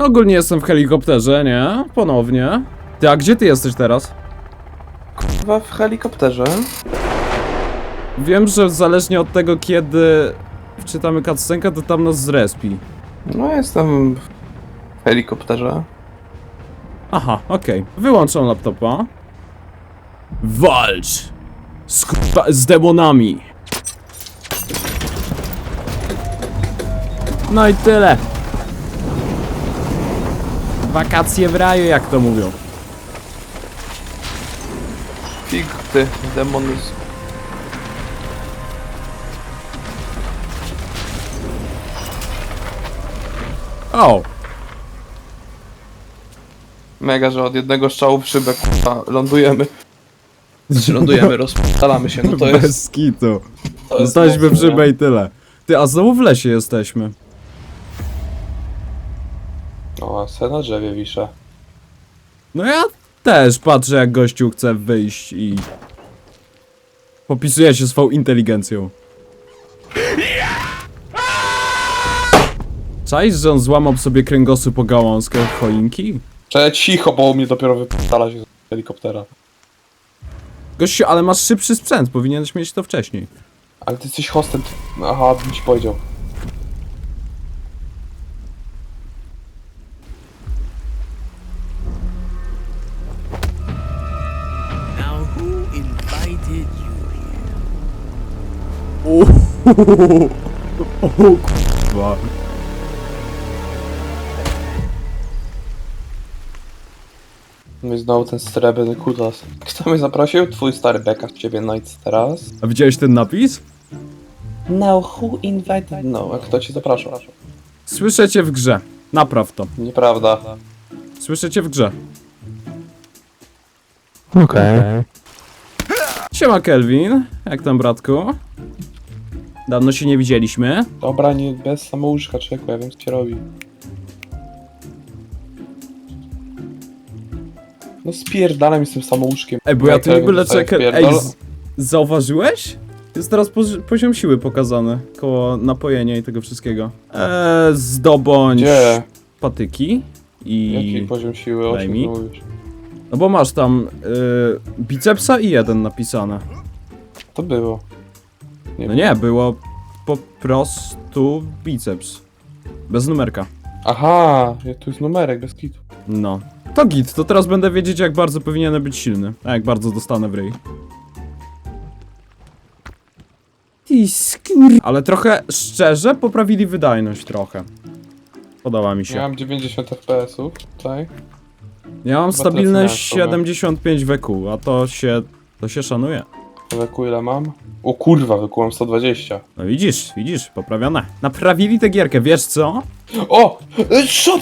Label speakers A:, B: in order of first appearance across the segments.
A: Ogólnie jestem w helikopterze, nie? Ponownie. Ty, a gdzie ty jesteś teraz?
B: Chyba w helikopterze.
A: Wiem, że zależnie od tego, kiedy wczytamy cutscenkę, to tam nas zrespi.
B: No jestem w helikopterze.
A: Aha, okej. Wyłączam laptopa. Walcz! Z, kurwa- z demonami! No i tyle. Wakacje w raju, jak to mówią.
B: Fig ty, demony. z-
A: O!
B: Mega, że od jednego strzału w szybę kurwa, lądujemy. Znaczy lądujemy, rozpalamy się, no to jest...
A: Bez kitu.
B: To jest
A: Zostaliśmy w
B: mocne, nie?
A: szybę i tyle. Ty, a znowu w lesie jesteśmy.
B: O, se na drzewie wiszę.
A: No ja też patrzę, jak gościu chce wyjść i... Popisuje się swoją inteligencją. Czaisz, że on złamał sobie kręgosłup po gałązkach choinki?
B: Cześć, cicho, bo mnie dopiero wypala się z helikoptera.
A: Gościu, ale masz szybszy sprzęt, powinieneś mieć to wcześniej.
B: Ale ty jesteś hostem. ty- Aha, bym ci powiedział.
A: O, kurwa.
B: No i znowu ten srebrny kutas. Kto mnie zaprosił? Twój stary beka ciebie Knights teraz.
A: A widziałeś ten napis?
B: Now who invited? No, a kto cię zapraszał?
A: Słyszę cię w grze. Napraw to.
B: Nieprawda.
A: Słyszę cię w grze.
C: Okej.
A: Siema Kelvin, jak tam bratku? Dawno się nie widzieliśmy.
B: Dobra, nie bez samouczka, człowieku, ja wiem co cię robi. No spierdalam z tym samouczkiem.
A: Ej, bo ja tu w ogóle czekam. Ej, z... zauważyłeś? Jest teraz pozi- poziom siły pokazany koło napojenia i tego wszystkiego. Eee, zdobądź
B: Gdzie?
A: patyki i...
B: Jaki poziom siły? O
A: Daj
B: czym
A: mi.
B: ty mówisz?
A: No bo masz tam y, bicepsa i jeden napisane.
B: To było.
A: No nie, było po prostu biceps. Bez numerka.
B: Aha, ja- tu jest numerek, bez kitu.
A: No. To git, to teraz będę wiedzieć jak bardzo powinienem być silny. A jak bardzo dostanę w ryj. Ty skur... Ale trochę szczerze poprawili wydajność trochę. Podoba mi się.
B: Ja mam 90 FPS-ów, tutaj.
A: Ja mam
B: miałem,
A: 75 WQ, a to się... to się szanuje.
B: Wyku ile mam? O kurwa, wykułem 120.
A: No widzisz, widzisz, poprawione. Naprawili tę gierkę, wiesz co?
B: O! e, Shop!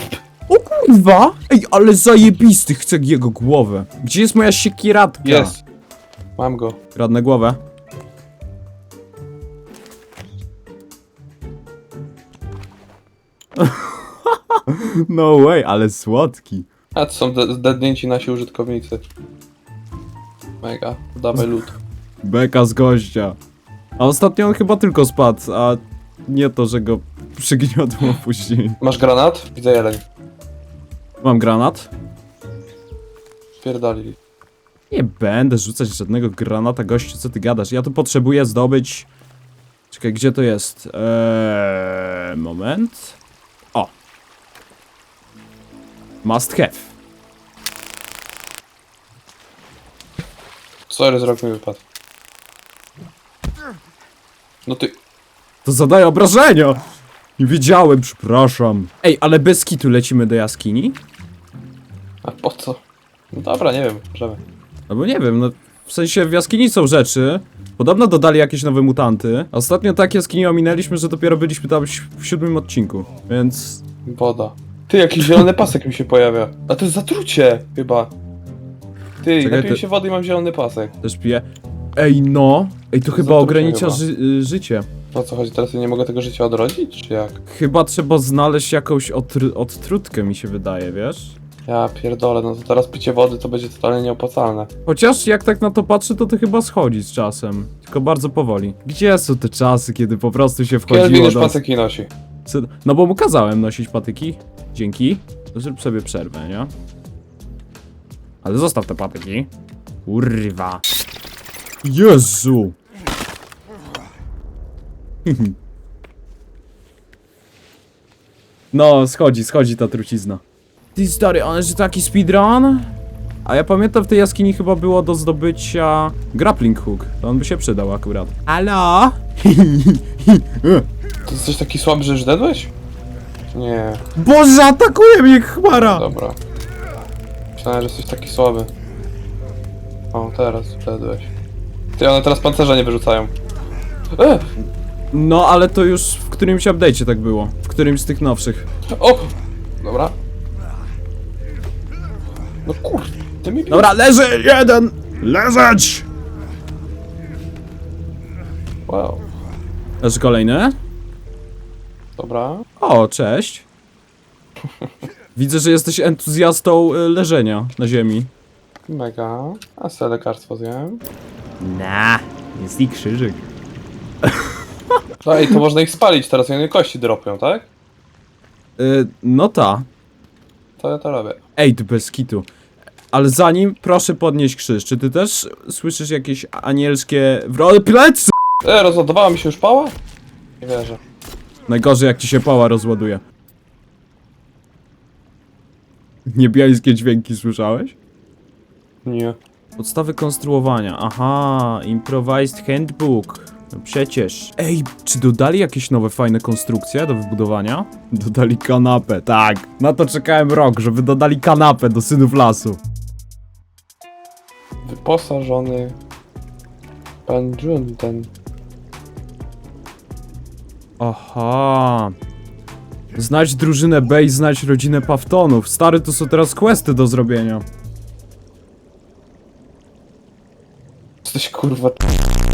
A: O kurwa! Ej, ale zajebisty, chcę jego głowę. Gdzie jest moja siekiratka?
B: Jest! Mam go.
A: Kradnę głowę. no way, ale słodki.
B: A to są de- zdednięci nasi użytkownicy. Mega, dawaj lód.
A: Beka z gościa. A ostatnio on chyba tylko spadł, a nie to, że go przygniotło później.
B: Masz granat? Widzę jeleń.
A: Mam granat.
B: Pierdali.
A: Nie będę rzucać żadnego granata, gościu, co ty gadasz? Ja tu potrzebuję zdobyć... Czekaj, gdzie to jest? Eee, moment. O. Must have.
B: Sorry, z rok mi wypadł. No ty...
A: To zadaje obrażenia! Nie wiedziałem, przepraszam. Ej, ale bez kitu lecimy do jaskini?
B: A po co? No dobra, nie wiem, możemy.
A: No bo nie wiem, no w sensie w jaskini są rzeczy. Podobno dodali jakieś nowe mutanty. a Ostatnio tak jaskini ominęliśmy, że dopiero byliśmy tam w siódmym odcinku. Więc
B: Woda. Ty, jakiś zielony pasek mi się pojawia. A to jest zatrucie, chyba. Ty,
A: Czekaj,
B: napiję się wody i mam zielony pasek.
A: też piję. Ej no! Ej, to chyba ogranicza
B: chyba.
A: ży y, życie.
B: O co chodzi, teraz ja nie mogę tego życia odrodzić, czy jak?
A: Chyba trzeba znaleźć jakąś odtr odtrutkę, mi się wydaje, wiesz?
B: Ja pierdolę, no to teraz picie wody to będzie totalnie nieopłacalne.
A: Chociaż jak tak na to patrzę, to to chyba schodzi z czasem. Tylko bardzo powoli. Gdzie są te czasy, kiedy po prostu się
B: Kelvin
A: wchodziło
B: już
A: do...
B: patyki nosi.
A: No bo mu kazałem nosić patyki. Dzięki. Zrób sobie przerwę, nie? Ale zostaw te patyki. Kurwa. Jezu! No, schodzi, schodzi ta trucizna. Ty stary, on jest taki speedrun? A ja pamiętam w tej jaskini chyba było do zdobycia grappling hook. To on by się przydał akurat. Halo?
B: Ty jesteś taki słaby, że już dedłeś? Nie,
A: Boże, atakuje mnie chmara!
B: dobra. Myślałem, że jesteś taki słaby. O, teraz dedłeś. Ty, one teraz pancerza nie wyrzucają. E!
A: No, ale to już w którymś update'cie tak było. W którymś z tych nowszych.
B: O! Dobra. No kur... Ty mi...
A: Dobra, leży jeden! Leżeć!
B: Wow.
A: Leży kolejny.
B: Dobra.
A: O, cześć. Widzę, że jesteś entuzjastą y, leżenia na ziemi.
B: Mega. A sobie lekarstwo zjem.
A: Na, jest i krzyżyk.
B: No ej, to można ich spalić teraz, one kości dropią, tak?
A: Y, no ta.
B: To ja to robię.
A: Ej, ty bez kitu. Ale zanim, proszę podnieść krzyż. Czy ty też słyszysz jakieś anielskie... Wro... Plecy!
B: E, rozładowała mi się już pała? Nie wierzę.
A: Najgorzej jak ci się pała rozładuje. Niebiańskie dźwięki słyszałeś?
B: Nie.
A: Podstawy konstruowania. Aha, improvised handbook. No przecież. Ej, czy dodali jakieś nowe fajne konstrukcje do wybudowania? Dodali kanapę, tak. Na to czekałem rok, żeby dodali kanapę do synów lasu.
B: Wyposażony... Pan Jun ten...
A: Aha. Znajdź drużynę B i znajdź rodzinę Paftonów. Stary, to są teraz questy do zrobienia.
B: Jesteś kurwa...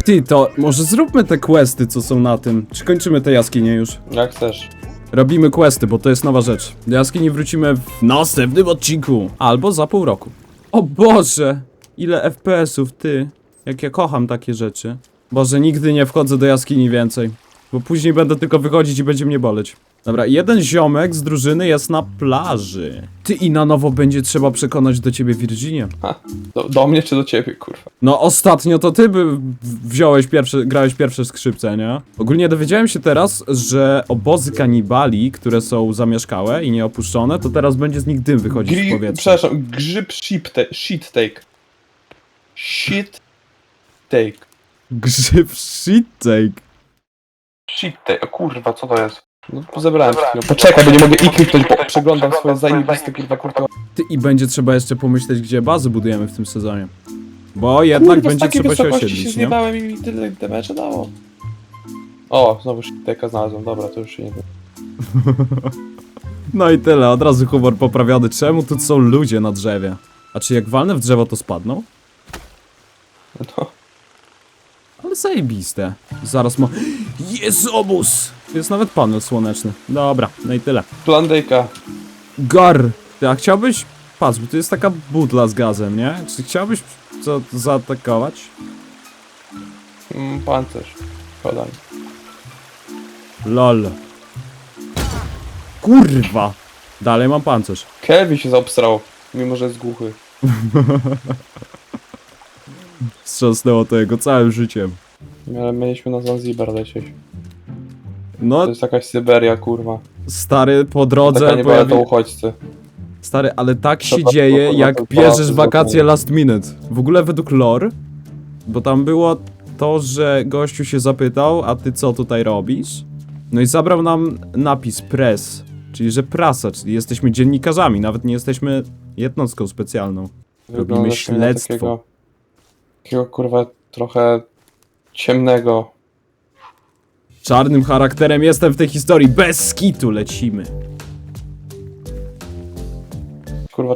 A: Ty, to może zróbmy te questy, co są na tym. Czy kończymy te jaskinie już?
B: Jak chcesz.
A: Robimy questy, bo to jest nowa rzecz. Do jaskini wrócimy w następnym odcinku. Albo za pół roku. O Boże! Ile FPS-ów, ty. Jak ja kocham takie rzeczy. Boże, nigdy nie wchodzę do jaskini więcej. Bo później będę tylko wychodzić i będzie mnie boleć. Dobra, jeden ziomek z drużyny jest na plaży. Ty i na nowo będzie trzeba przekonać do ciebie Virginie.
B: Ha. Do, do mnie czy do ciebie, kurwa?
A: No ostatnio to ty by w- wziąłeś pierwsze, grałeś pierwsze skrzypce, nie? Ogólnie dowiedziałem się teraz, że obozy kanibali, które są zamieszkałe i nieopuszczone, to teraz będzie z nich dym wychodzić w
B: Gri...
A: powietrze.
B: Przepraszam, grzyb shit, te... shit take. Shit take.
A: Grzyb shit take.
B: Shit take. O kurwa, co to jest? No, zebrałem się. No, poczekaj, bo nie mogę i kliknąć, bo przeglądam swoje zajebiste kurwa kurwa.
A: Ty i będzie trzeba jeszcze pomyśleć, gdzie bazy budujemy w tym sezonie. Bo jednak
B: Kurwa, z
A: będzie
B: takiej
A: trzeba się
B: wysokości się
A: osiedlić, nie?
B: zjebałem i mi tyle damage dało. O, znowu take'a znalazłem, dobra, to już się nie da.
A: No i tyle, od razu humor poprawiony. Czemu tu są ludzie na drzewie? A czy jak walnę w drzewo, to spadną?
B: No.
A: Ale zajebiste. Zaraz ma... Jest obóz! Jest nawet panel słoneczny. Dobra, no i tyle.
B: Plan Dake'a.
A: Gar! Ty, a chciałbyś... Patrz, bo to jest taka butla z gazem, nie? Czy chciałbyś co, zaatakować?
B: Mm, pancerz. Podam.
A: Lol. Kurwa! Dalej mam pancerz.
B: Kelvin się zaobstrał, mimo że jest głuchy.
A: Wstrząsnęło to jego całym życiem.
B: Ale mieliśmy na Zanzibar lecieć.
A: No,
B: To jest jakaś Syberia, kurwa.
A: stary, po
B: Taka
A: drodze
B: nie
A: pojawi...
B: to uchodźcy.
A: Stary, ale tak się dzieje, jak bierzesz wakacje last minute. W ogóle według lore, bo tam było to, że gościu się zapytał, a ty co tutaj robisz? No i zabrał nam napis press, czyli że prasa, czyli jesteśmy dziennikarzami, nawet nie jesteśmy jednostką specjalną.
B: Wygląda na
A: śledztwo.
B: Takiego, takiego kurwa trochę ciemnego.
A: Czarnym charakterem jestem w tej historii, bez skitu lecimy.
B: Kurwa.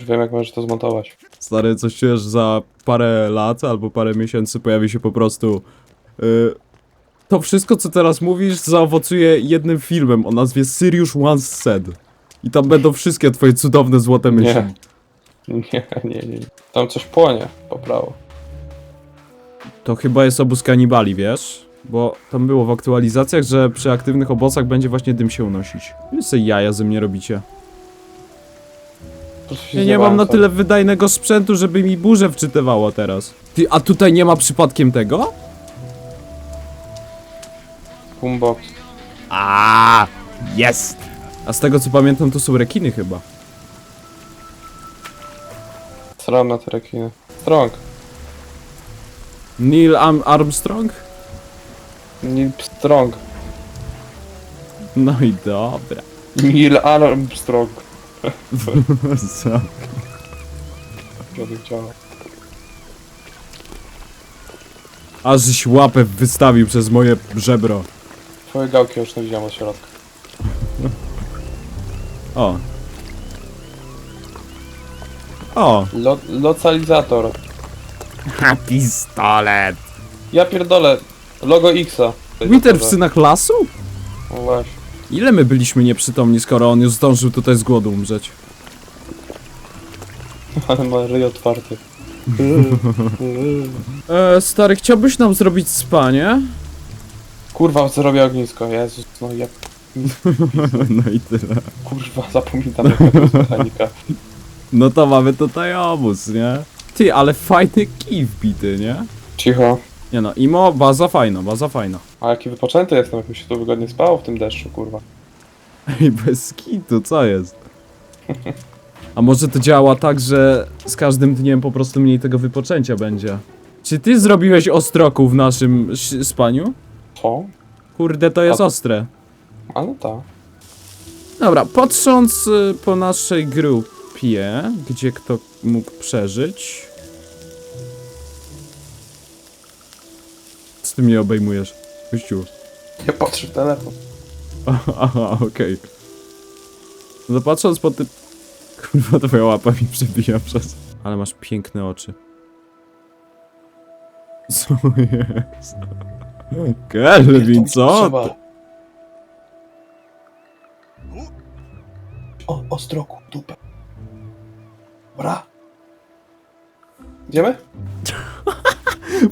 B: Już wiem jak możesz to zmontować.
A: Stary, coś czujesz, że za parę lat albo parę miesięcy pojawi się po prostu. y, to wszystko, co teraz mówisz, zaowocuje jednym filmem o nazwie Sirius Once Said. I tam będą wszystkie twoje cudowne złote myśli.
B: Nie. Nie, nie, nie. Tam coś płonie po prawo.
A: To chyba jest obóz kanibali, wiesz? Bo tam było w aktualizacjach, że przy aktywnych obozach będzie właśnie dym się unosić. Wy sobie jaja ze mnie robicie. Ja nie mam na tyle wydajnego sprzętu, żeby mi burzę wczytywało teraz. Ty, a tutaj nie ma przypadkiem tego?
B: Boombox.
A: A, jest! A z tego co pamiętam, to są rekiny chyba.
B: Sram na te rekiny. Strong.
A: Neil Am Armstrong?
B: Neil Strong.
A: No i dobra.
B: Neil Armstrong.
A: Co? Aż żeś łapę wystawił przez moje żebro.
B: Twoje gałki już nie widziałem od środka.
A: O. O.
B: Lo localizator.
A: Ha, pistolet.
B: Ja pierdolę. Logo Xa.
A: Winter w synach lasu?
B: No właśnie.
A: Ile my byliśmy nieprzytomni, skoro on już zdążył tutaj z głodu umrzeć?
B: Ale ma ryj otwarty.
A: E, stary, chciałbyś nam zrobić spanie?
B: Kurwa, zrobię ognisko. Jezus, no ja...
A: No i tyle.
B: Kurwa, zapominam jaka to jest mechanika.
A: No to mamy tutaj obóz, nie? Ty, ale fajny kij wbity, nie?
B: Cicho.
A: Nie no, imo, baza fajna, baza fajna.
B: A jaki wypoczęty jestem, jak mi się tu wygodnie spało w tym deszczu, kurwa.
A: Ej, bez kitu, co jest? A może to działa tak, że z każdym dniem po prostu mniej tego wypoczęcia będzie? Czy ty zrobiłeś ostroku w naszym ś- spaniu?
B: Co?
A: Kurde, to jest
B: A-
A: ostre.
B: A no tak.
A: Dobra, patrząc y, po naszej grupie, gdzie kto mógł przeżyć... Z tym nie obejmujesz, gościu.
B: Nie patrzę w telefon.
A: Aha, okej. No to patrząc po tym... Kurwa, twoja łapa mi przebija przez... Ale masz piękne oczy. Co jest? Kelvin, co?
B: Trzeba.
A: ty?
B: O, ostroku, dupę. Bra. Idziemy?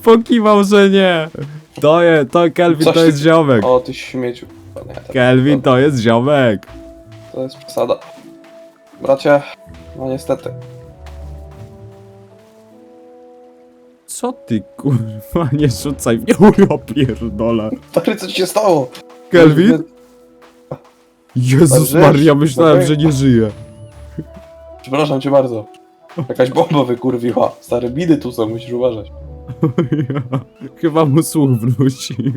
A: Pokiwał, że nie. To jest, to Kelvin
B: Coś
A: to
B: ty-
A: jest ziomek.
B: O, ty śmieciu. O, nie, to-
A: Kelvin to jest ziomek.
B: To jest przesada. Bracie, no niestety.
A: Co ty kurwa, nie rzucaj mnie. O, ja pierdolę.
B: Stary, co ci się stało?
A: Kelvin? Jezus? Maria, myślałem, że nie żyje.
B: Przepraszam cię bardzo. Jakaś bomba wykurwiła. Stare bidy tu są, musisz uważać.
A: Chyba mu słuch wróci.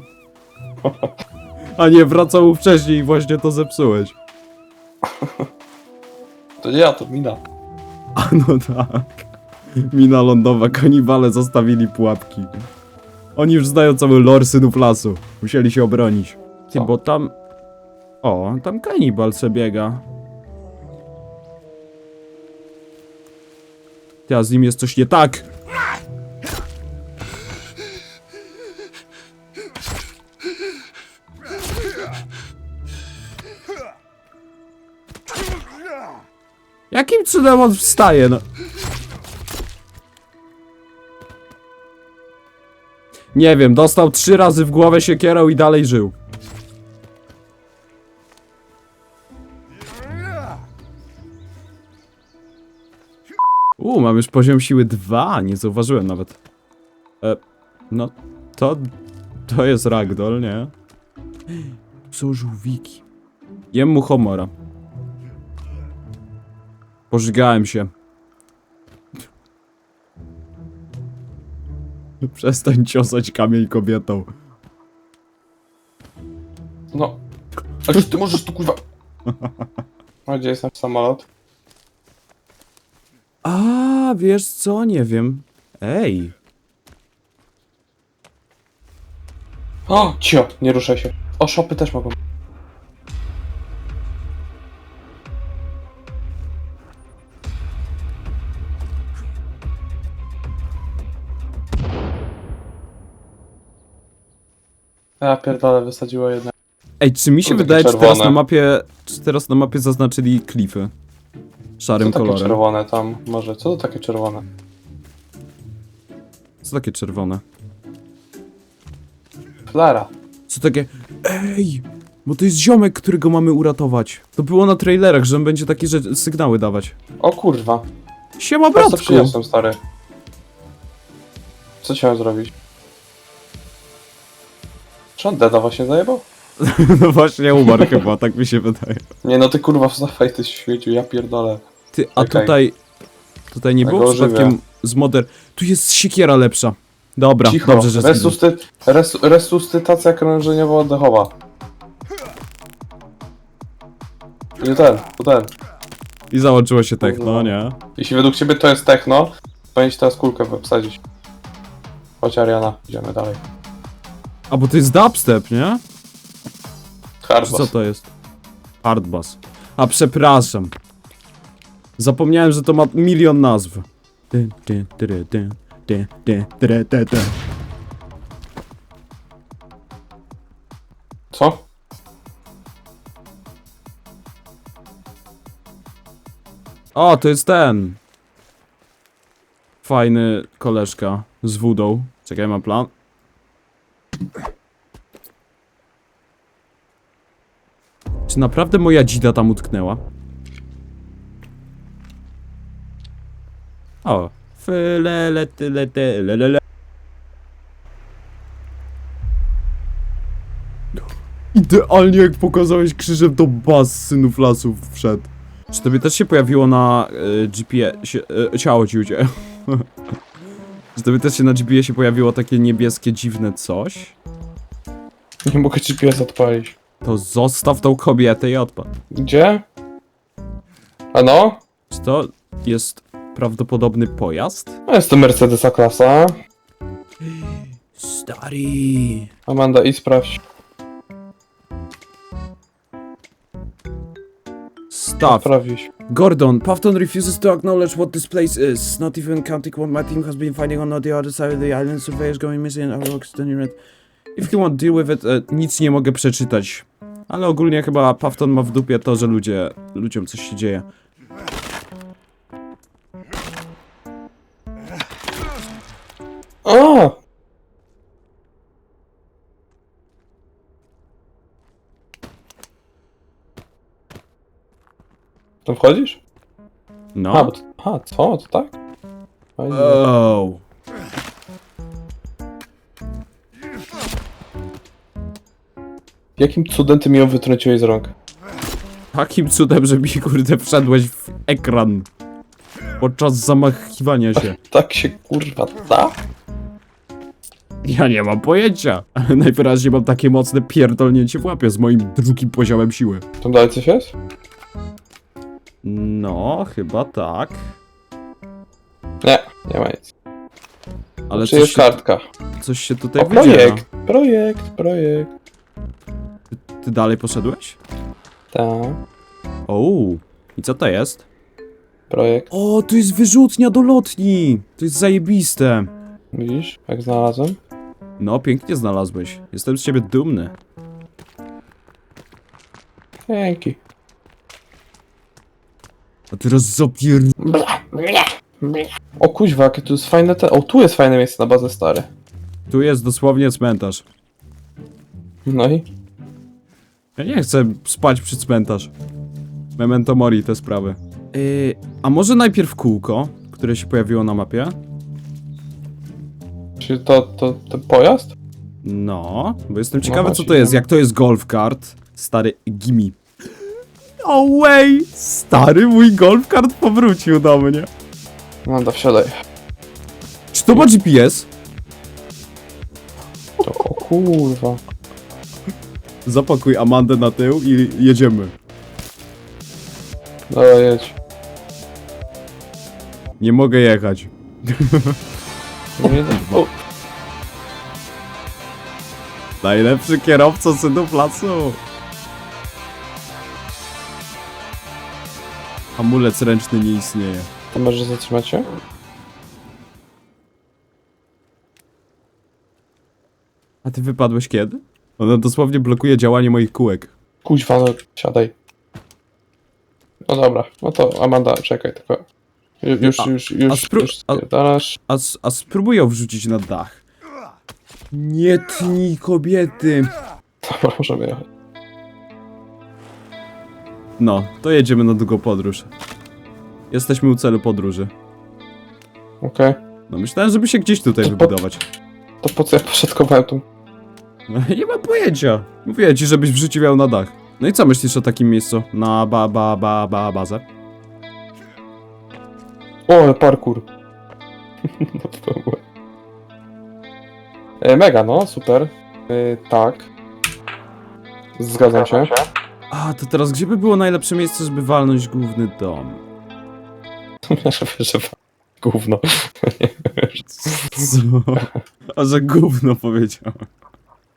A: A nie, wracał mu wcześniej i właśnie to zepsułeś.
B: To nie ja, to mina.
A: A no tak. Mina lądowa, kanibale zostawili pułapki. Oni już znają cały lore synów lasu. Musieli się obronić. Ty, bo tam... O, tam kanibal se biega. Ty, a z nim jest coś nie tak. Cudem on wstaje, no? Nie wiem, dostał trzy razy w głowę siekierą i dalej żył. U, mam już poziom siły 2, nie zauważyłem nawet. E, no, to... To jest ragdoll, nie? Są żółwiki. Jem mu homora. Pożygałem się. Przestań ciosać kamień kobietą.
B: No. Ale ty możesz tu kurwa... A gdzie jest nasz samolot?
A: A, wiesz co? Nie wiem. Ej.
B: O, cio, nie ruszaj się. O, szopy też mogą. Ja pierdolę, wysadziło jedna.
A: Ej, czy mi się
B: takie
A: wydaje, czy teraz
B: czerwone.
A: na mapie, czy teraz na mapie zaznaczyli klify? Szarym
B: Co takie
A: kolorem.
B: czerwone tam? Może, co to takie czerwone?
A: Co takie czerwone?
B: Klara.
A: Co takie... Ej! Bo to jest ziomek, którego mamy uratować. To było na trailerach, że on będzie takie rzeczy, sygnały dawać.
B: O kurwa.
A: Siema,
B: Patrz co
A: bratku!
B: przyniosłem, stary. Co chciałem zrobić? Czy on Deda właśnie zajebał?
A: No właśnie umarł chyba, tak mi się wydaje.
B: Nie no ty kurwa wstawaj ty śmieciu, ja pierdolę.
A: Ty, a
B: Czekaj.
A: tutaj... Tutaj nie
B: Ja
A: było
B: go ożywię.
A: przypadkiem z moder... Tu jest siekiera lepsza. Dobra,
B: Cicho,
A: dobrze, że zginął.
B: Resusty... Res... resuscytacja krążeniowa oddechowa. Nie ten, to ten.
A: I załączyło się techno, nie?
B: Jeśli według ciebie to jest techno, powinien ci teraz kulkę wsadzić. Chodź Ariana, idziemy dalej.
A: A bo to jest dubstep, nie? Czy co
B: Hardbass.
A: to jest? Hardbass. A przepraszam. Zapomniałem, że to ma milion nazw. Ty, ty, tyry, ty, ty, ty, tyry, ty, ty.
B: Co?
A: O, to jest ten. Fajny koleżka z wódą. Czekaj, mam plan. Czy naprawdę moja dzida tam utknęła? O. Tyle, lele. Idealnie jak pokazałeś krzyżem to bas synów lasów wszedł. Czy tobie też się pojawiło na y, GPS... Y, ciało ci uciekło. Tobie też się na GPS-ie pojawiło takie niebieskie dziwne coś?
B: Nie mogę GPS odpalić.
A: To zostaw tą kobietę i odpad.
B: Gdzie? A no?
A: Czy to jest prawdopodobny pojazd?
B: A jest to Mercedesa klasa.
A: Stary.
B: Amanda, i sprawdź.
A: Gordon, Puffton refuses to acknowledge what this place is. Not even counting what my team has been finding on the other side of the island. Surveyors going missing and our red. If you want deal with it, e, nic nie mogę przeczytać. Ale ogólnie chyba Puffton ma w dupie to, że ludzie, ludziom coś się dzieje.
B: A! Tam wchodzisz?
A: No.
B: A, bo to, co? To tak? Fajnie.
A: Oh.
B: Jakim cudem ty mi ją wytrąciłeś z rąk?
A: Takim cudem, że mi kurde wszedłeś w ekran. Podczas zamachiwania się.
B: Tak się kurwa da?
A: Ja nie mam pojęcia. Ale najwyraźniej mam takie mocne pierdolnięcie w łapie z moim drugim poziomem siły.
B: Tam dalej coś jest?
A: No, chyba tak.
B: Nie, nie ma nic.
A: Ale
B: Czy
A: coś
B: jest
A: się,
B: kartka?
A: coś się tutaj
B: O,
A: wydziela.
B: projekt, projekt, projekt.
A: Ty dalej poszedłeś?
B: Tak,
A: O, i co to jest?
B: projekt.
A: O, to jest wyrzutnia do lotni! To jest zajebiste.
B: Widzisz, jak znalazłem?
A: No, pięknie znalazłeś. Jestem z ciebie dumny.
B: Dzięki.
A: A teraz zapier...
B: O kuźwa, jakie tu jest fajne te... O, tu jest fajne miejsce na bazę stary.
A: Tu jest dosłownie cmentarz.
B: No i?
A: Ja nie chcę spać przy cmentarz. Memento mori te sprawy. Yy, a może najpierw kółko, które się pojawiło na mapie?
B: Czy to, to ten pojazd?
A: No, bo jestem ciekawy co
B: właśnie,
A: to jest.
B: no.
A: Jak to jest golf kart? Stary gimme. No way! Stary mój golf kart powrócił do mnie.
B: No da, wsiadaj.
A: Czy to ma GPS?
B: To, o kurwa.
A: Zapakuj Amandę na tył i jedziemy.
B: Dobra, jedź.
A: Nie mogę jechać.
B: Nie, o,
A: Najlepszy kierowca synów lasu. Hamulec ręczny nie istnieje.
B: to może zatrzymać się?
A: A ty wypadłeś kiedy? Ona dosłownie blokuje działanie moich kółek.
B: Kuźwa, no siadaj. No dobra, no to Amanda, czekaj tylko. Ju- Już,
A: A-
B: już, już,
A: spró-
B: już
A: a-
B: spierdalasz.
A: A, s- a spróbuj ją wrzucić na dach. Nie tnij kobiety.
B: Dobra, możemy jechać.
A: No, to jedziemy na długą podróż. Jesteśmy u celu podróży.
B: Okej.
A: No myślałem, żeby się gdzieś tutaj
B: To po-
A: wybudować.
B: To po co ja poszatkowałem tą...
A: No, nie mam pojęcia. Mówię ci, żebyś w życiu miał na dach. No i co myślisz o takim miejscu? Na ba ba ba ba bazę?
B: O, ale parkour. no to było. E, mega, no, super. E, tak. Zgadzam się.
A: A, to teraz gdzie by było najlepsze miejsce, żeby walnąć główny dom?
B: że, że gówno.
A: Co? A że gówno powiedział.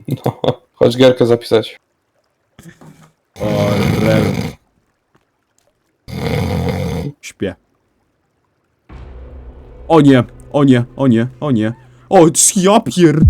B: No, chodź gierkę zapisać.
A: O, rel. Śpię. O nie, o nie, o nie, o nie. O, ja pier...